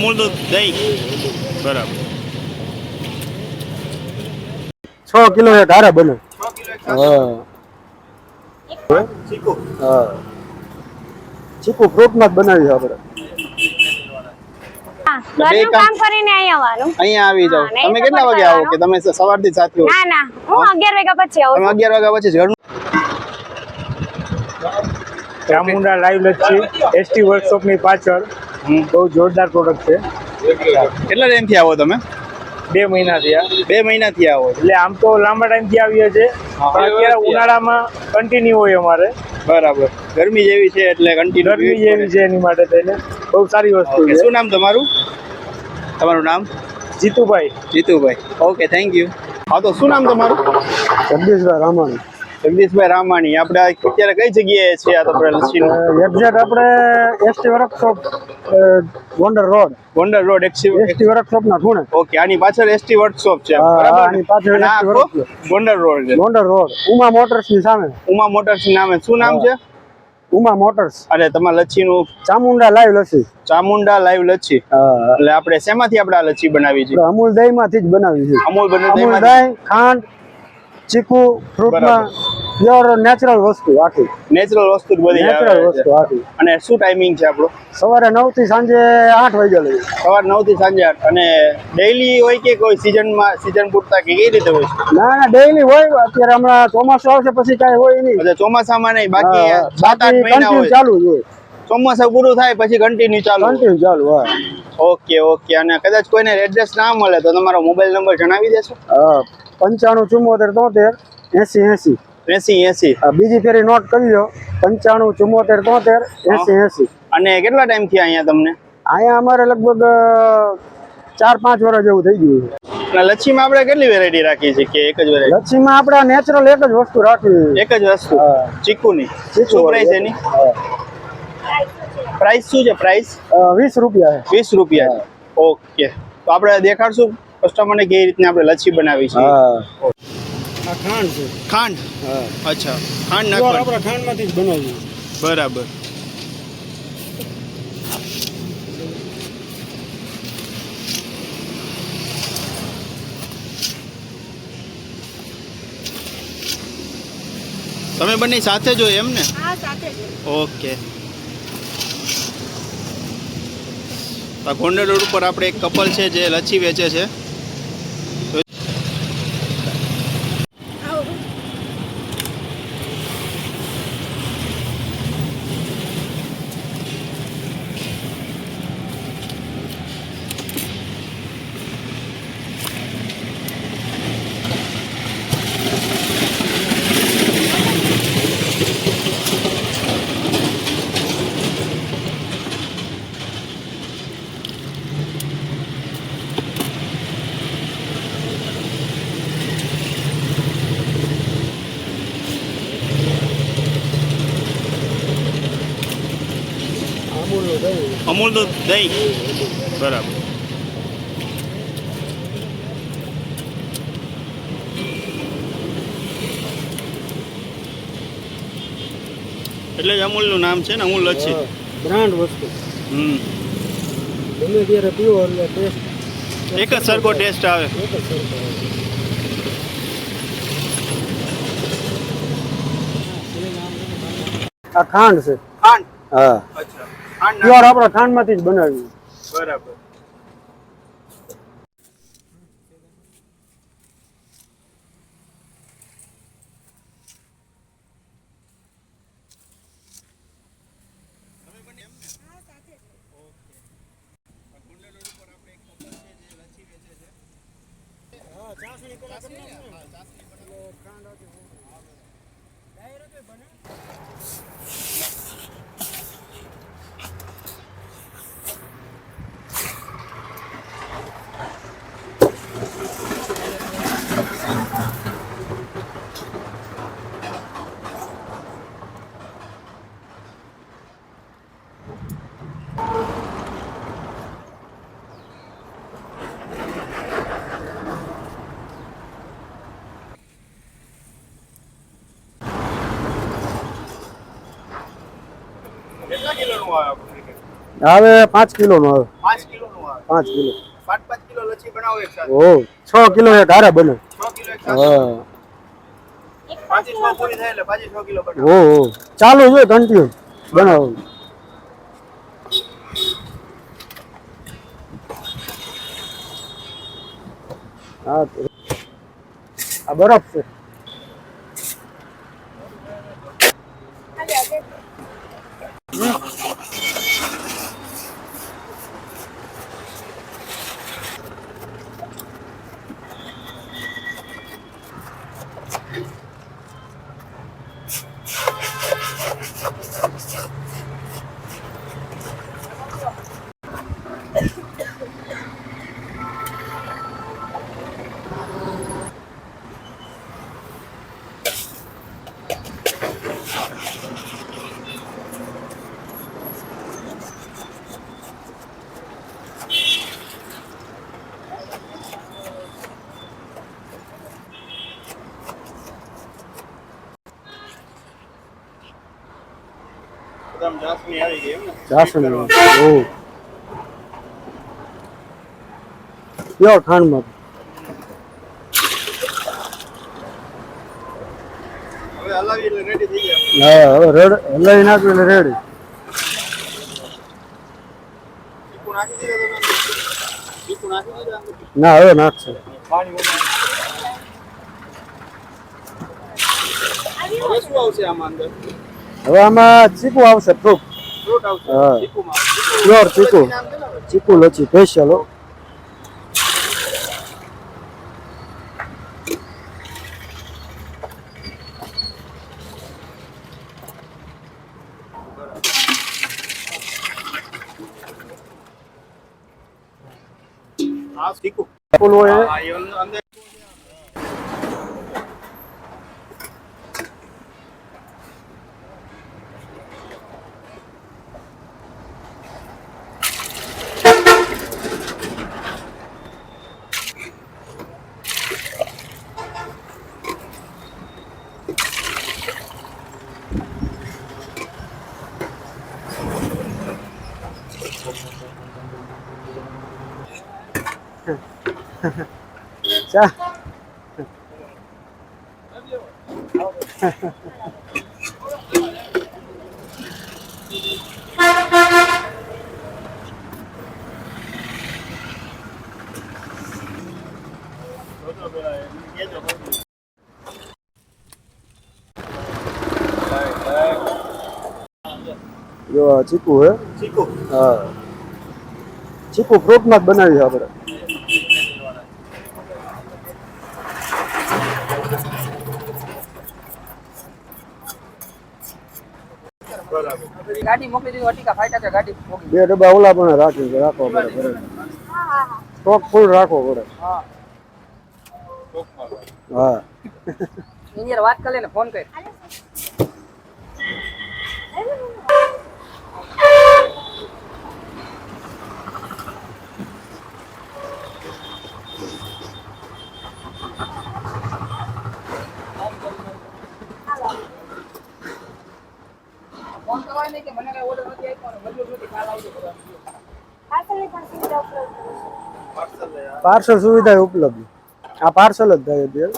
અમૂલ દૂધ દહીં બરાબર. છ કિલો એક હારે બને. હા. ચીકુ. હા. ચીકુ ફ્રૂટમાં જ બનાવી આપણે. ઘરનું કામ કરીને અહીં આવવાનું. અહીંયા આવી જાવ તમે કેટલા વાગે આવો કે તમે સવારથી હો ના ના હું વાગ્યા પછી આવું તમે અગિયાર વાગ્યા પછી ઘરનું ચામુંડા લાઈવ લચ્છી એસટી વર્કશોપની પાછળ બહુ જોરદાર પ્રોડક્ટ છે. કેટલા ટાઈમથી આવો તમે? બે મહિના થયા બે મહિનાથી આવો એટલે આમ તો લાંબા ટાઈમથી આવીએ છે અત્યારે ઉનાળામાં કન્ટિન્યુ હોય અમારે. બરાબર. ગરમી જેવી છે એટલે કન્ટિન્યુ ગરમી જેવી છે એની માટે થઈને. બહુ સારી વસ્તુ છે. શું નામ તમારું? તમારું નામ? Jitubhai. Jitubhai. Okay thank you હા તો શું નામ તમારું? જગદીશભાઈ રામાણી. જગદીશભાઈ રામાણી આપણે અત્યારે કઈ જગ્યાએ છે આ તો આપણે લસ્સીનું એક્ઝેક્ટ આપણે ST workshop Gondal road Gondal road ST workshop ના ખૂણે. ઓકે આની પાછળ એસટી વર્કશોપ છે. બરાબર? આની પાછળ. ગોંડલ રોડ છે. ગોંડલ રોડ ઉમા મોટર્સની સામે. ઉમા મોટર્સ નામે. શું નામ છે? ઉમા મોટર્સ અરે તમારા લચ્છીનું ચામુંડા લાઈવ લચ્છી. ચામુંડા લાઈવ લચ્છી. એટલે આપણે શેમાંથી આપણે આ લચ્છી બનાવી છે અમૂલ દહીં માંથી જ બનાવી છે અમૂલ દહીં ખાંડ ચીકુ ફ્રૂટમાં પ્યોર નેચરલ વસ્તુ આખી. નેચરલ વસ્તુ બધી નેચરલ વસ્તુ આખી. અને શું ટાઈમિંગ છે આપણો? સવારે નવથી સાંજે આઠ વાગ્યા લઈએ. સવારે નવથી સાંજે આઠ. અને ડેઈલી હોય કે કોઈ સીઝનમાં સીઝન પૂરતા કે કઈ રીતે હોય? ના ના ડેઈલી હોય. અત્યારે હમણાં ચોમાસું આવશે પછી કાંઈ હોય નહીં. એટલે ચોમાસામાં નહીં બાકી હા, સાત આઠ બાકી મહિના હોય. ચાલુ જ હોય. ચોમાસું પૂરું થાય પછી કન્ટિન્યુ ચાલુ. કન્ટિન્યુ ચાલુ હોય ઓકે ઓકે અને કદાચ કોઈને એડ્રેસ ના મળે તો તમારો મોબાઈલ નંબર જણાવી દેશો? હા. પંચાણું ચુમ્મોતેર તોતેર એસી એસી. એસી એસી. બીજી ફેરી નોટ કરી લો પંચાણું ચુમ્મોતેર તોતેર એસી એસી. અને કેટલા ટાઈમથી અહીંયા તમને? અહીંયા અમારે લગભગ ચાર પાંચ વર્ષ જેવું થઈ ગયું છે. લચ્છીમાં આપણે કેટલી વેરાયટી રાખી છે કે એક જ વેરાયટી લચ્છીમાં આપણે નેચરલ એક જ વસ્તુ રાખવી એક જ વસ્તુ ચીકુની. ચીકુ શું પ્રાઇસ એની? પ્રાઇસ શું છે? પ્રાઇસ વીસ રૂપિયા વીસ રૂપિયા ઓકે. તો આપણે દેખાડશું. કસ્ટમરને કઈ રીતે આપણે લચ્છી બનાવી છે? આ ખાંડ છે. ખાંડ? અચ્છા. ખાંડ નાખવાની. આપણે ખાંડમાંથી જ બનાવીએ. બરાબર. તમે બંને સાથે જો એમ ને? હા સાથે જ. ઓકે. આ ગોંડલ રોડ ઉપર આપણે એક કપલ છે જે લચ્છી વેચે છે. અમૂલ દૂધ દહીં. બરાબર. એટલે જ અમૂલનું નામ છે ને અમૂલ લચ્છી. બ્રાન્ડ વસ્તુ. હમ. ગમે ત્યારે પીવો એટલે ટેસ્ટ. એક જ સરખો ટેસ્ટ આવે. એક જ સરખો આ ખાંડ છે. ખાંડ? હા. અચ્છા. પ્યોર આપણે ખાંડમાંથી જ બનાવી બરાબર કેટલા ખાંડ આવતી ડાયરેક્ટ પેકેટ? હવે પાંચ કિલો નો આવે. પાંચ કિલોનું આવે? પાંચ કિલો. પાંચ પાંચ કિલો લચ્છી બનાવો એક સાથે. ઓ છ કિલો એક હારે બને. છ કિલો એક સાથે. હા. પાંચી છ પૂરી થાય એટલે પાછી છ કિલો બનાવો. ઓ ઓ. ચાલુ છે કન્ટિન્યુ બનાવો. હા. તો- આ બરફ છે. એકદમ જાસમી આવી ગઈ એમ ને? જાસણ ઓ પ્યોર ખાંડમાં. હવે હલાવી એટલે રેડી થઈ ગયા. હા હવે રેડ હલાવી નાખ્યું એટલે રેડી ચીકુ નાખી દીધો તમે ચીકુ નાખી દીધો અંદર? ના હવે નાખશે. પાણી શું આવશે આમાં અંદર. હવે આમાં ચીકુ આવશે ફ્રૂટ ફ્રૂટ આવશે હા. પ્યોર ચીકુ? ચીકુ લચ્છી સ્પેશિયલ હો હા ચીકુ ફૂલ હોય હા એ અંદર ચા જોજો પેલા એ કહેજો બધું. જો આ ચીકુ હે ચીકુ હા ચીકુ ફ્રૂટમાં જ બનાવી આપણે બરાબર ગાડી મોકલી દીધી અટીકા ફાટ્યા છે ગાડી મોકલી બે ડબ્બા ઓલા પણ રાખી રાખો પડે બરાબર સ્ટોક ફૂલ રાખવો પડે. હા. હા. એની વાત કરી ને ફોન કર. ફોન કરવાય નહીં કે મને કઈ ઓર્ડર નથી આપ્યો અને મજૂર નથી કાલ આવજો બધા. સુવિધા ઉપલબ્ધ છે. પાર્સલ લઈ આવો. પાર્સલ સુવિધા ઉપલબ્ધ. આ પાર્સલ જ થાય અત્યારે.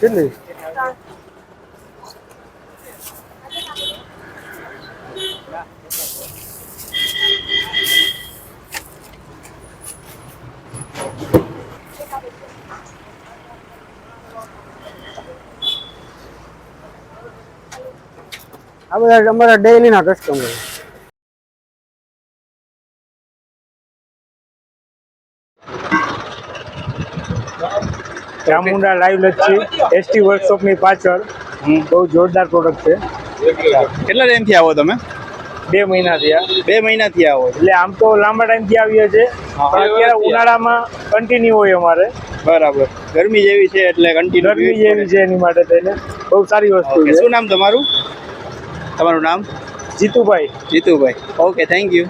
કેટલી? આ બધા અમારા ડેઈલી ના કસ્ટમર ચામુંડા લાઈવ લચ્છી એસટી વર્કશોપની પાછળ. બહુ જોરદાર પ્રોડક્ટ છે. કેટલા ટાઈમથી આવો તમે? બે મહિના થયા. બે મહિનાથી આવો એટલે આમ તો લાંબા ટાઈમથી આવીએ છે પણ અત્યારે ઉનાળામાં કન્ટિન્યુ હોય અમારે. બરાબર. ગરમી જેવી છે એટલે કન્ટિન્યુ ગરમી જેવી છે એની માટે થઈને. બહુ સારી વસ્તુ છે. શું નામ તમારું? તમારું નામ? Jitubhai. Jitubhai. Okay thank you